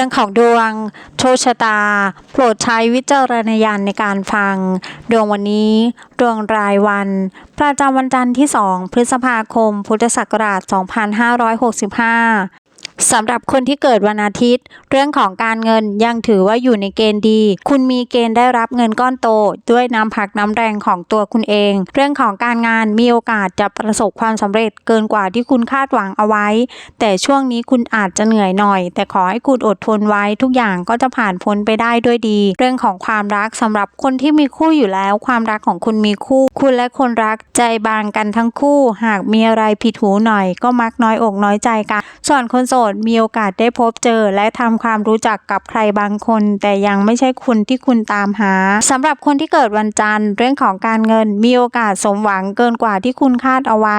รื่องของดวงโชคชะตา โปรดใช้วิจารณญาณในการฟัง ดวงวันนี้ ดวงรายวัน ประจำวันจันทร์ที่ 2 พฤษภาคม พุทธศักราช 2565 สำหรับคนที่เกิดวันอาทิตย์ เรื่องของการเงินยังถือว่าอยู่ในเกณฑ์ดี คุณมีเกณฑ์ได้รับเงินก้อนโต ด้วยน้ำพักน้ำแรงของตัวคุณเอง เรื่องของการงานมีโอกาสจะประสบความสำเร็จเกินกว่าที่คุณคาดหวังเอาไว้ แต่ช่วงนี้คุณอาจจะเหนื่อยหน่อย แต่ขอให้คุณอดทนไว้ทุกอย่างก็จะผ่านพ้นไปได้ด้วยดี เรื่องของความรักสำหรับคนที่มีคู่อยู่แล้ว ความรักของคุณมีคู่ คุณและคนรักใจบางกันทั้งคู่ หากมีอะไรผิดหูหน่อย ก็มักน้อยอกน้อยใจกัน ส่วนคนโสดมีโอกาสได้พบเจอ และทำความรู้จักกับใครบางคน แต่ยังไม่ใช่คนที่คุณตามหาสำหรับคนที่เกิดวันจันทร์ เรื่องของการเงิน มีโอกาสสมหวังเกินกว่าที่คุณคาดเอาไว้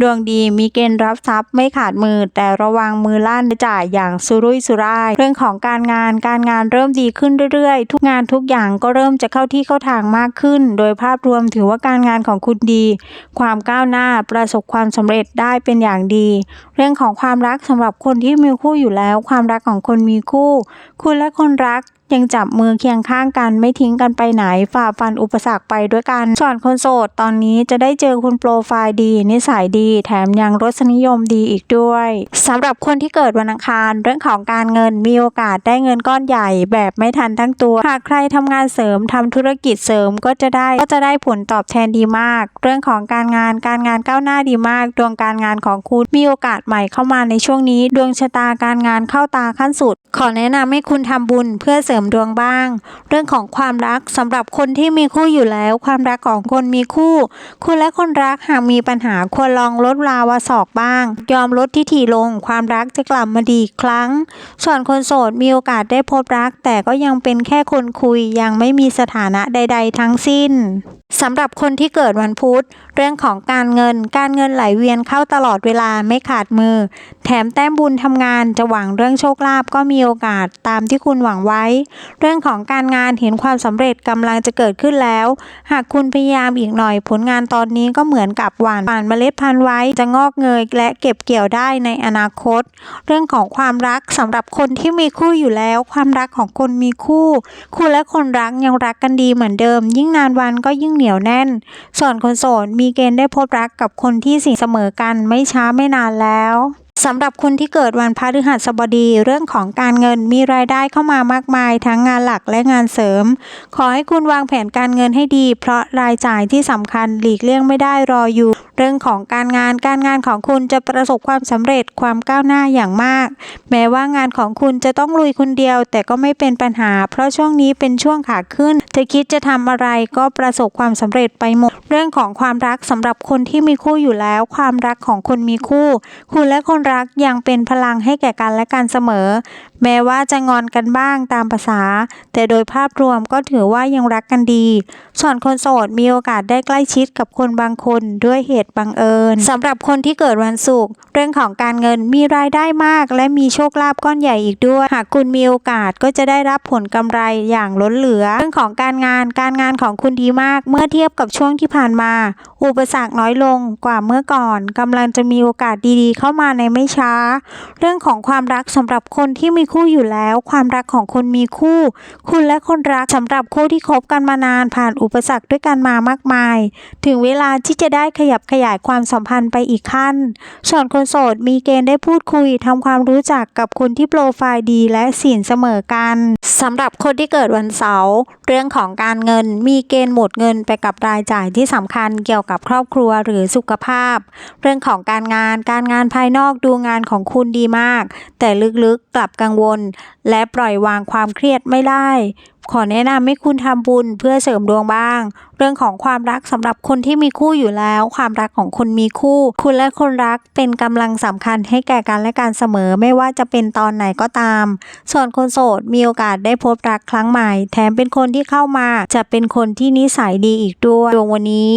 ดวงดีมีเกณฑ์รับทรัพย์ไม่ขาดมือ แต่ระวังมือลั่นจ่ายอย่างสุรุ่ยสุร่าย เรื่องของการงานการงานเริ่มดีขึ้นเรื่อยๆ ทุกงานทุกอย่างก็เริ่มจะเข้าที่เข้าทางมากขึ้น โดยภาพรวมถือว่าการงานของคุณดี ความก้าวหน้าประสบความสำเร็จได้เป็นอย่างดี เรื่องของความรักสำหรับคนที่มีคู่อยู่แล้ว ความรักของคนมีคู่ คุณและคนรัก ยังจับมือเคียงข้างกันไม่ทิ้งกันไปไหนฝ่าฟันอุปสรรคไปด้วยกัน ส่วนคนโสดตอนนี้จะได้เจอคุณโปรไฟล์ดี นิสัยดี แถมยังรสนิยมดีอีกด้วยสำหรับคนที่เกิดวันอังคาร เรื่องของการเงินมีโอกาสได้เงินก้อนใหญ่ แบบไม่ทันทั้งตัว หากใครทำงานเสริมทำธุรกิจเสริมก็จะได้ก็จะได้ผลตอบแทนดีมาก เรื่องของการงานการงานก้าวหน้าดีมาก ดวงการงานของคุณมีโอกาสใหม่เข้ามาในช่วงนี้ ดวงชะตาการงานเข้าตาขั้นสุด ขอแนะนำให้คุณทำบุญเพื่อเสริมดวงบ้าง เรื่องของความรักสำหรับคนที่มีคู่อยู่แล้ว ความรักของคนมีคู่ คุณและคนรักหากมีปัญหาควรลองลดราวาสอกบ้าง ยอมลดที่ถี่ลง ความรักจะกลับมาดีอีกครั้ง ส่วนคนโสดมีโอกาสได้พบรัก แต่ก็ยังเป็นแค่คนคุยยังไม่มีสถานะใด ๆ ทั้งสิ้น สำหรับคนที่เกิดวันพุธ เรื่องของการเงิน การเงินไหลเวียนเข้าตลอดเวลาไม่ขาดมือ แถมแต้มบุญทำงานจะหวังเรื่องโชคลาภก็มีโอกาสตามที่คุณหวังไว้ เรื่องของการงานเห็นความสำเร็จกำลังจะเกิดขึ้นแล้ว หากคุณพยายามอีกหน่อยผลงานตอนนี้ก็เหมือนกับหว่านหว่านเมล็ดพันธุ์ไว้จะงอกเงยและเก็บเกี่ยวได้ในอนาคต เรื่องของความรักสำหรับคนที่มีคู่อยู่แล้ว ความรักของคนมีคู่ คู่และคนรักยังรักกันดีเหมือนเดิม ยิ่งนานวันก็ยิ่งเหนียวแน่น ส่วนคนโสดมีเกณฑ์ได้พบรักกับคนที่สิ่งเสมอกันไม่ช้าไม่นานแล้ว สำหรับคนที่เกิดวันพฤหัสบดีเรื่องของการเงินมีรายได้เข้ามามากมายทั้งงานหลักและงานเสริม ขอให้คุณวางแผนการเงินให้ดี เพราะรายจ่ายที่สำคัญหลีกเลี่ยงไม่ได้รออยู่ เรื่องของการงานการงานของคุณจะประสบความสำเร็จความก้าวหน้าอย่างมาก แม้ว่างานของคุณจะต้องลุยคนเดียว แต่ก็ไม่เป็นปัญหา เพราะช่วงนี้เป็นช่วงขาขึ้นจะคิดจะทำอะไรก็ประสบความสำเร็จไปหมด เรื่องของความรักสำหรับคนที่มีคู่อยู่แล้ว ความรักของคนมีคู่ คุณและคนรัรักยังเป็นพลังให้แก่กันและกันเสมอ แม้ว่าจะงอนกันบ้างตามภาษา แต่โดยภาพรวมก็ถือว่ายังรักกันดี ส่วนคนโสดมีโอกาสได้ใกล้ชิดกับคนบางคนด้วยเหตุบังเอิญสำหรับคนที่เกิดวันศุกร์เรื่องของการเงินมีรายได้มาก และมีโชคลาภก้อนใหญ่อีกด้วย หากคุณมีโอกาสก็จะได้รับผลกำไรอย่างล้นเหลือ เรื่องของการงานการงานของคุณดีมาก เมื่อเทียบกับช่วงที่ผ่านมา อุปสรรคน้อยลงกว่าเมื่อก่อนกำลังจะมีโอกาสดีๆ เข้ามาในไม่ช้า เรื่องของความรักสำหรับคนที่มีคู่อยู่แล้ว ความรักของคนมีคู่ คุณและคนรักสำหรับคู่ที่คบกันมานานผ่านอุปสรรคด้วยกันมามากมาย ถึงเวลาที่จะได้ขยับขยายความสัมพันธ์ไปอีกขั้น ส่วนคนโสดมีเกณฑ์ได้พูดคุยทำความรู้จักกับคนที่โปรไฟล์ดีและสินเสมอกันสำหรับคนที่เกิดวันเสาร์เรื่องของการเงินมีเกณฑ์หมดเงินไปกับรายจ่ายที่สำคัญเกี่ยวกับครอบครัวหรือสุขภาพ เรื่องของการงานการงานภายนอกดูดูงานของคุณดีมาก แต่ลึกๆกลับกังวล และปล่อยวางความเครียดไม่ได้ ขอแนะนำให้คุณทำบุญเพื่อเสริมดวงบ้าง เรื่องของความรักสำหรับคนที่มีคู่อยู่แล้ว ความรักของคนมีคู่ คุณและคนรักเป็นกำลังสำคัญให้แก่กันและกันเสมอไม่ว่าจะเป็นตอนไหนก็ตาม ส่วนคนโสดมีโอกาสได้พบรักครั้งใหม่ แถมเป็นคนที่เข้ามาจะเป็นคนที่นิสัยดีอีกด้วยดวงวันนี้